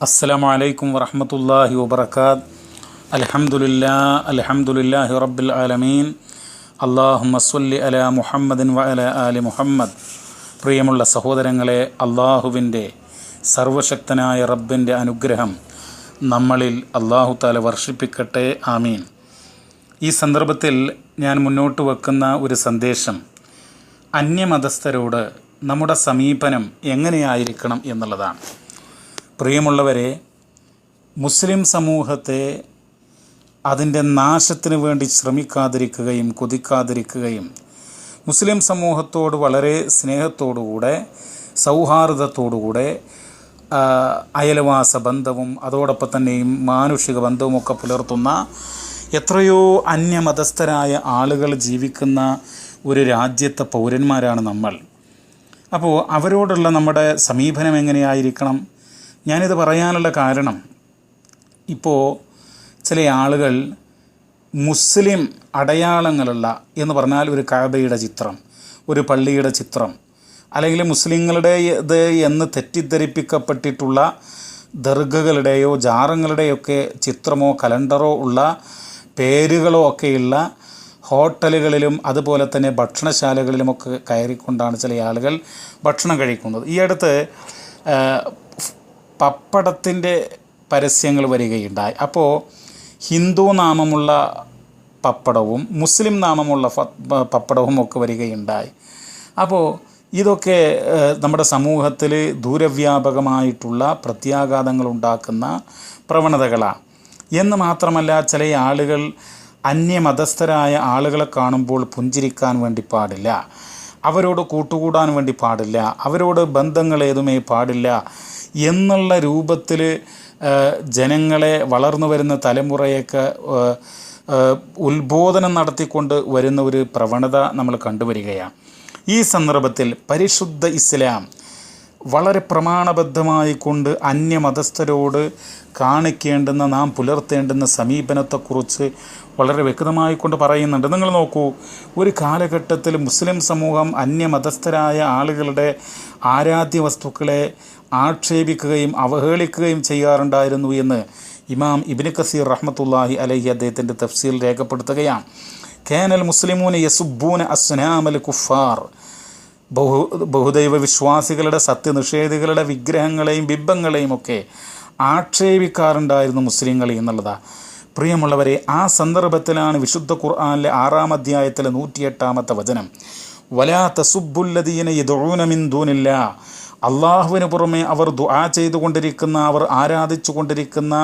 السلام عليكم ورحمة الله وبركاته الحمد لله الحمد لله رب العالمين اللهم صل على محمد وعلى آل മുഹമ്മദ് പ്രിയമുള്ള സഹോദരങ്ങളെ അള്ളാഹുവിൻ്റെ സർവശക്തനായ റബ്ബിൻ്റെ അനുഗ്രഹം നമ്മളിൽ അള്ളാഹു താല വർഷിപ്പിക്കട്ടെ ആമീൻ ഈ സന്ദർഭത്തിൽ ഞാൻ മുന്നോട്ട് വെക്കുന്ന ഒരു സന്ദേശം അന്യമതസ്ഥരോട് നമ്മുടെ സമീപനം എങ്ങനെയായിരിക്കണം എന്നുള്ളതാണ് പ്രിയമുള്ളവരെ മുസ്ലിം സമൂഹത്തെ അതിന്റെ നാശത്തിന് വേണ്ടി ശ്രമിക്കാതിരിക്കുകയും കൊതിക്കാതിരിക്കുകയും മുസ്ലിം സമൂഹത്തോട് വളരെ സ്നേഹത്തോടുകൂടെ സൗഹാർദ്ദത്തോടുകൂടെ അയൽവാസ ബന്ധവും അതോടൊപ്പം തന്നെയും മാനുഷിക ബന്ധവുമൊക്കെ പുലർത്തുന്ന എത്രയോ അന്യമതസ്ഥരായ ആളുകൾ ജീവിക്കുന്ന ഒരു രാജ്യത്തെ പൗരന്മാരാണ് നമ്മൾ. അപ്പോൾ അവരോടുള്ള നമ്മുടെ സമീപനം എങ്ങനെയായിരിക്കണം? ഞാനിത് പറയാനുള്ള കാരണം ഇപ്പോൾ ചില ആളുകൾ മുസ്ലിം അടയാളങ്ങളുള്ള എന്ന് പറഞ്ഞാൽ ഒരു കാബയുടെ ചിത്രം ഒരു പള്ളിയുടെ ചിത്രം അല്ലെങ്കിൽ മുസ്ലിങ്ങളുടെ ഇത് എന്ന് തെറ്റിദ്ധരിപ്പിക്കപ്പെട്ടിട്ടുള്ള ദർഗകളുടെയോ ജാറങ്ങളുടെയൊക്കെ ചിത്രമോ കലണ്ടറോ ഉള്ള പേരുകളോ ഒക്കെയുള്ള ഹോട്ടലുകളിലും അതുപോലെ തന്നെ ഭക്ഷണശാലകളിലുമൊക്കെ കയറിക്കൊണ്ടാണ് ചില ആളുകൾ ഭക്ഷണം കഴിക്കുന്നത്. ഈ അടുത്ത് പപ്പടത്തിന്റെ പരസ്യങ്ങൾ വരികയുണ്ടായി. അപ്പോൾ ഹിന്ദു നാമമുള്ള പപ്പടവും മുസ്ലിം നാമമുള്ള പപ്പടവും ഒക്കെ വരികയുണ്ടായി. അപ്പോൾ ഇതൊക്കെ നമ്മുടെ സമൂഹത്തിൽ ദൂരവ്യാപകമായിട്ടുള്ള പ്രത്യാഘാതങ്ങൾ ഉണ്ടാക്കുന്ന പ്രവണതകളാണ്. എന്ന് മാത്രമല്ല ചില ആളുകൾ അന്യമതസ്ഥരായ ആളുകളെ കാണുമ്പോൾ പുഞ്ചിരിക്കാൻ വേണ്ടി പാടില്ല. അവരോട് കൂട്ടുകൂടാൻ വേണ്ടി പാടില്ല. അവരോട് ബന്ധങ്ങൾ ഏതുമേ പാടില്ല. എന്നുള്ള രൂപത്തിൽ ജനങ്ങളെ വളർന്നു വരുന്ന തലമുറയൊക്കെ ഉത്ബോധനം നടത്തിക്കൊണ്ട് വരുന്ന ഒരു പ്രവണത നമ്മൾ കണ്ടുവരികയാണ് ഈ സന്ദർഭത്തിൽ പരിശുദ്ധ ഇസ്ലാം വളരെ പ്രമാണബദ്ധമായി കൊണ്ട് അന്യമതസ്ഥരോട് കാണിക്കേണ്ടുന്ന നാം പുലർത്തേണ്ടുന്ന സമീപനത്തെക്കുറിച്ച് വളരെ വ്യക്തമായി കൊണ്ട് പറയുന്നുണ്ട്. നിങ്ങൾ നോക്കൂ ഒരു കാലഘട്ടത്തിൽ മുസ്ലിം സമൂഹം അന്യമതസ്ഥരായ ആളുകളുടെ ആരാധ്യ വസ്തുക്കളെ ആക്ഷേപിക്കുകയും അവഹേളിക്കുകയും ചെയ്യാറുണ്ടായിരുന്നു എന്ന് ഇമാം ഇബിന് കസീർ റഹ്മത്തുല്ലാഹി അലഹി അദ്ദേഹത്തിന്റെ തഫ്സീൽ രേഖപ്പെടുത്തുകയാണ്. കേനൽ മുസ്ലിമൂന് യസുബൂന അസ്നാമൽ കുഫാർ. ബഹു ബഹുദൈവ വിശ്വാസികളുടെ സത്യനിഷേധികളുടെ വിഗ്രഹങ്ങളെയും ബിംബങ്ങളെയും ഒക്കെ ആക്ഷേപിക്കാറുണ്ടായിരുന്നു മുസ്ലിങ്ങൾ എന്നുള്ളതാണ് പ്രിയമുള്ളവരെ ആ സന്ദർഭത്തിലാണ് വിശുദ്ധ ഖുർആാനിലെ ആറാം അധ്യായത്തിലെ നൂറ്റിയെട്ടാമത്തെ വചനം. വലാ തസുബുല്ലദീന യദൂനമിൻ ദൂനില്ല. അള്ളാഹുവിന് പുറമെ അവർ ദുആ ചെയ്തുകൊണ്ടിരിക്കുന്ന അവർ ആരാധിച്ചു കൊണ്ടിരിക്കുന്ന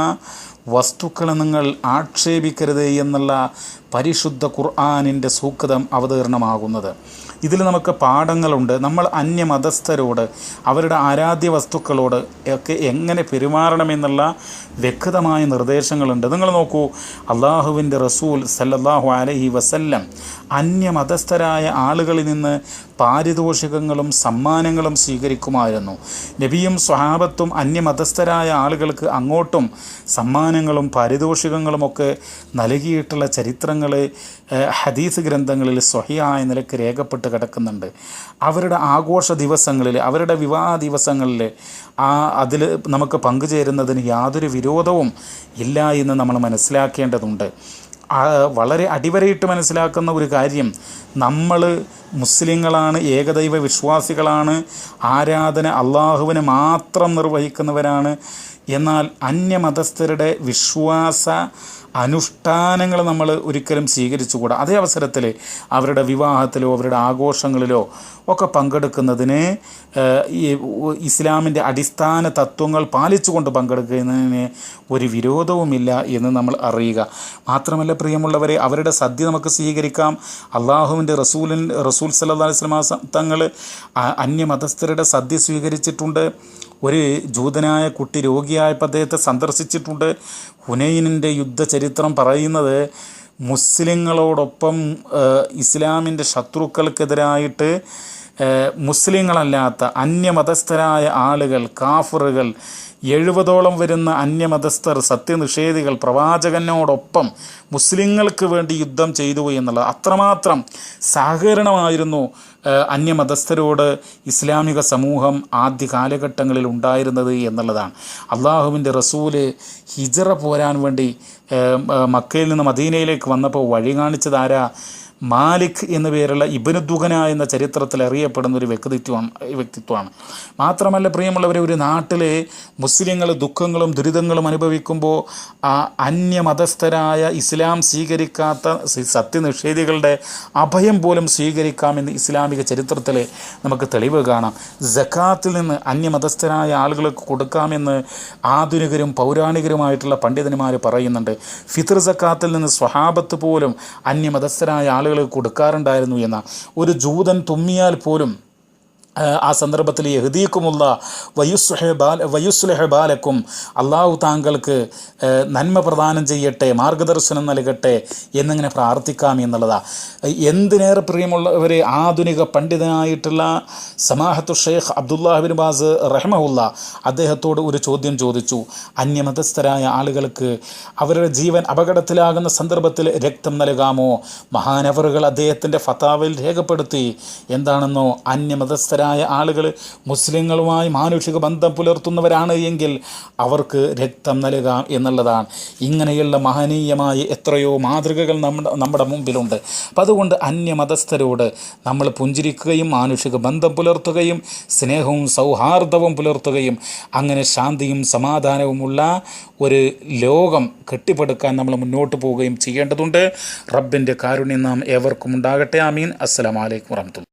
വസ്തുക്കളെ നിങ്ങൾ ആക്ഷേപിക്കരുത് എന്നുള്ള പരിശുദ്ധ ഖുർആാനിന്റെ സൂക്തം അവതീർണമാകുന്നത്. ഇതിൽ നമുക്ക് പാഠങ്ങളുണ്ട്. നമ്മൾ അന്യമതസ്ഥരോട് അവരുടെ ആരാധ്യ വസ്തുക്കളോട് ഒക്കെ എങ്ങനെ പെരുമാറണമെന്നുള്ള വ്യക്തമായ നിർദ്ദേശങ്ങളുണ്ട്. നിങ്ങൾ നോക്കൂ അള്ളാഹുവിന്റെ റസൂൽ സല്ലല്ലാഹു അലഹി വസല്ലം അന്യമതസ്ഥരായ ആളുകളിൽ നിന്ന് പാരിതോഷികങ്ങളും സമ്മാനങ്ങളും സ്വീകരിക്കുമായിരുന്നു. നബിയും സ്വഹാബത്തും അന്യമതസ്ഥരായ ആളുകൾക്ക് അങ്ങോട്ടും സമ്മാനങ്ങളും പാരിതോഷികങ്ങളുമൊക്കെ നൽകിയിട്ടുള്ള ചരിത്രങ്ങൾ ഹദീസ് ഗ്രന്ഥങ്ങളിൽ സ്വഹിയായ നിലയ്ക്ക് രേഖപ്പെട്ട് കിടക്കുന്നുണ്ട്. അവരുടെ ആഘോഷ ദിവസങ്ങളിൽ അവരുടെ വിവാഹ ദിവസങ്ങളിൽ ആ അതിൽ നമുക്ക് പങ്കുചേരുന്നതിന് യാതൊരു വിരോധവും ഇല്ല എന്ന് നമ്മൾ മനസ്സിലാക്കേണ്ടതുണ്ട്. വളരെ അടിവരയിട്ട് മനസ്സിലാക്കുന്ന ഒരു കാര്യം നമ്മൾ മുസ്ലിങ്ങളാണ് ഏകദൈവ വിശ്വാസികളാണ് ആരാധന അള്ളാഹുവിനെ മാത്രം നിർവഹിക്കുന്നവരാണ് എന്നാൽ അന്യമതസ്ഥരുടെ വിശ്വാസ അനുഷ്ഠാനങ്ങൾ നമ്മൾ ഒരിക്കലും സ്വീകരിച്ചുകൂടാ. അതേ അവസരത്തിൽ അവരുടെ വിവാഹത്തിലോ അവരുടെ ആഘോഷങ്ങളിലോ ഒക്കെ പങ്കെടുക്കുന്നതിന് ഇസ്ലാമിന്റെ അടിസ്ഥാന തത്വങ്ങൾ പാലിച്ചുകൊണ്ട് പങ്കെടുക്കുന്നതിന് ഒരു വിരോധവുമില്ല എന്ന് നമ്മൾ അറിയുക. മാത്രമല്ല പ്രിയമുള്ളവരെ അവരുടെ സദ്യ നമുക്ക് സ്വീകരിക്കാം. അള്ളാഹുവിന്റെ റസൂലിൻ റസൂൽ സല്ലാ വസ്ലമാ തങ്ങൾ അന്യമതസ്ഥരുടെ സദ്യ സ്വീകരിച്ചിട്ടുണ്ട്. ഒരു ജൂതനായ കുട്ടി രോഗിയായപ്പോൾ അദ്ദേഹത്തെ സന്ദർശിച്ചിട്ടുണ്ട്. ഹുനൈനിന്റെ യുദ്ധചരിത്രം പറയുന്നത് മുസ്ലിങ്ങളോടൊപ്പം ഇസ്ലാമിന്റെ ശത്രുക്കൾക്കെതിരായിട്ട് മുസ്ലിങ്ങളല്ലാത്ത അന്യമതസ്ഥരായ ആളുകൾ കാഫറുകൾ എഴുപതോളം വരുന്ന അന്യമതസ്ഥർ സത്യനിഷേധികൾ പ്രവാചകനോടൊപ്പം മുസ്ലിങ്ങൾക്ക് വേണ്ടി യുദ്ധം ചെയ്തു എന്നുള്ളത് അത്രമാത്രം സഹകരണമായിരുന്നു അന്യമതസ്ഥരോട് ഇസ്ലാമിക സമൂഹം ആദ്യ കാലഘട്ടങ്ങളിൽ ഉണ്ടായിരുന്നത് എന്നുള്ളതാണ്. അള്ളാഹുവിന്റെ റസൂൽ ഹിജറ പോരാൻ വേണ്ടി മക്കയിൽ നിന്ന് മദീനയിലേക്ക് വന്നപ്പോൾ വഴി കാണിച്ചത് ആരാ? മാലിക് എന്ന പേരുള്ള ഇബനുദ്ദുഖന എന്ന ചരിത്രത്തിൽ അറിയപ്പെടുന്ന ഒരു വ്യക്തിത്വമാണ് വ്യക്തിത്വമാണ്. മാത്രമല്ല പ്രിയമുള്ളവരെ ഒരു നാട്ടിലെ മുസ്ലിങ്ങൾ ദുഃഖങ്ങളും ദുരിതങ്ങളും അനുഭവിക്കുമ്പോൾ ആ അന്യമതസ്ഥരായ ഇസ്ലാം സ്വീകരിക്കാത്ത സത്യനിഷേധികളുടെ അഭയം പോലും സ്വീകരിക്കാമെന്ന് ഇസ്ലാമിക ചരിത്രത്തിൽ നമുക്ക് തെളിവ് കാണാം. ജക്കാത്തിൽ നിന്ന് അന്യമതസ്ഥരായ ആളുകൾക്ക് കൊടുക്കാമെന്ന് ആധുനികരും പൗരാണികരുമായിട്ടുള്ള പണ്ഡിതന്മാർ പറയുന്നുണ്ട്. ഫിത്ർ സക്കാത്തിൽ നിന്ന് സ്വഹാബത്ത് പോലും അന്യമതസ്ഥരായ ആളുകൾ കൊടുക്കാറുണ്ടായിരുന്നു എന്ന ഒരു ജൂതൻ തുമ്മിയാൽ പോലും ആ, സന്ദർഭത്തിൽ യഹദീക്കുമുള്ള വയുസ്ഹ ബാല ബാലക്കും അള്ളാഹു താങ്കൾക്ക് നന്മ പ്രദാനം ചെയ്യട്ടെ മാർഗദർശനം നൽകട്ടെ എന്നിങ്ങനെ പ്രാർത്ഥിക്കാം എന്നുള്ളതാണ് എന്തിനേറെ പ്രിയമുള്ളവർ ആധുനിക പണ്ഡിതനായിട്ടുള്ള സമാഹത്തു ഷെയ്ഖ് അബ്ദുല്ലാഹിബിൻ ബാസ് റഹ്മുല്ല അദ്ദേഹത്തോട് ഒരു ചോദ്യം ചോദിച്ചു. അന്യമതസ്ഥരായ ആളുകൾക്ക് അവരുടെ ജീവൻ അപകടത്തിലാകുന്ന സന്ദർഭത്തിൽ രക്തം നൽകാമോ? മഹാനവറുകൾ അദ്ദേഹത്തിന്റെ ഫതാവിൽ രേഖപ്പെടുത്തി. എന്താണെന്നോ? അന്യമതസ്ഥരായ ആളുകൾ മുസ്ലിങ്ങളുമായി മാനുഷിക ബന്ധം പുലർത്തുന്നവരാണ് എങ്കിൽ അവർക്ക് രക്തം നൽകാം എന്നുള്ളതാണ്. ഇങ്ങനെയുള്ള മഹനീയമായ എത്രയോ മാതൃകകൾ നമ്മുടെ നമ്മുടെ മുമ്പിലുണ്ട്. അപ്പം അതുകൊണ്ട് അന്യമതസ്ഥരോട് നമ്മൾ പുഞ്ചിരിക്കുകയും മാനുഷിക ബന്ധം പുലർത്തുകയും സ്നേഹവും സൗഹാർദ്ദവും പുലർത്തുകയും അങ്ങനെ ശാന്തിയും സമാധാനവുമുള്ള ഒരു ലോകം കെട്ടിപ്പടുക്കാൻ നമ്മൾ മുന്നോട്ട് പോവുകയും ചെയ്യേണ്ടതുണ്ട്. റബ്ബിന്റെ കാരുണ്യം നാം ഏവർക്കും ഉണ്ടാകട്ടെ. ആമീൻ. അസ്സലാമലൈക്കും വറഹമത്തുള്ള